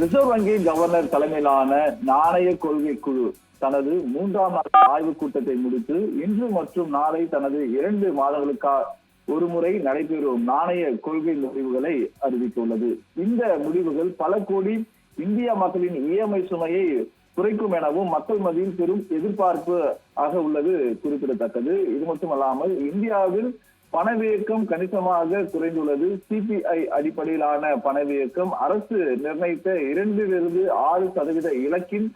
Reserve வங்கி governor தலைமையிலான நாணய கொள்கை குழு தனது மூன்றாம் நாள் ஆய்வுக் கூட்டத்தை முடித்து இன்று மற்றும் நாளை தனது இரண்டு மாதங்களுக்கா ஒரு முறை நடைபெறும் நாணய கொள்கை முடிவுகளை அறிவித்துள்ளது. இந்த முடிவுகள் பல கோடி இந்திய மக்களின் இஎம்ஐ சுமையை குறைக்கும் எனவும் மக்கள் மத்தியில் பெரும் எதிர்பார்ப்பு ஆக உள்ளது குறிப்பிடத்தக்கது. இது மட்டுமல்லாமல் இந்தியாவில் பணவீக்கம் கணிசமாக குறைந்துள்ளது. சிபிஐ அடிப்படையிலான பணவீக்கம் அரசு நிர்ணயித்த இரண்டிலிருந்து ஆறு சதவீத இலக்கின்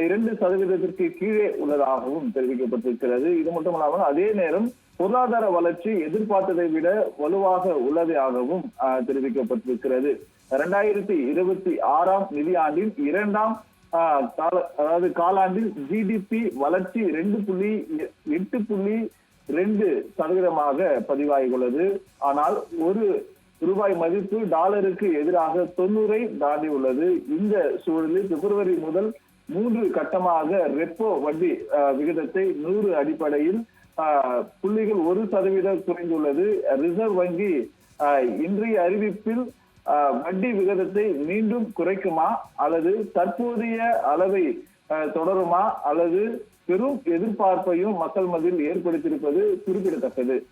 இரண்டு சதவீதத்திற்கு கீழே உள்ளதாகவும் தெரிவிக்கப்பட்டிருக்கிறது. இது மட்டுமல்லாமல் அதே நேரம் பொருளாதார வளர்ச்சி எதிர்பார்த்ததை விட வலுவாக உள்ளதாகவும் தெரிவிக்கப்பட்டிருக்கிறது. இரண்டாயிரத்தி இருபத்தி ஆறாம் நிதியாண்டின் இரண்டாம் ஆஹ், கால அதாவது காலாண்டில் ஜிடிபி வளர்ச்சி ரெண்டு புள்ளி எ- எட்டு புள்ளி ரெண்டு சதவீதமாக பதிவாகியுள்ளது. ஆனால் ஒரு ரூபாய் மதிப்பு டாலருக்கு எதிராக தொண்ணூறை தாண்டி உள்ளது. இந்த சூழலில் பிப்ரவரி முதல் மூன்று கட்டமாக ரெப்போ வட்டி விகிதத்தை நூறு அடிப்படையில் ஆஹ், புள்ளிகள் ஒரு சதவீதம் குறைந்துள்ளது. ரிசர்வ் வங்கி இன்றைய அறிவிப்பில் ஆஹ், வட்டி விகிதத்தை மீண்டும் குறைக்குமா? அல்லது தற்போதைய அளவை தொடருமா? அல்லது பெரும் எதிர்பார்ப்பையும் மக்கள் மத்தியில் ஏற்படுத்தியிருப்பது குறிப்பிடத்தக்கது.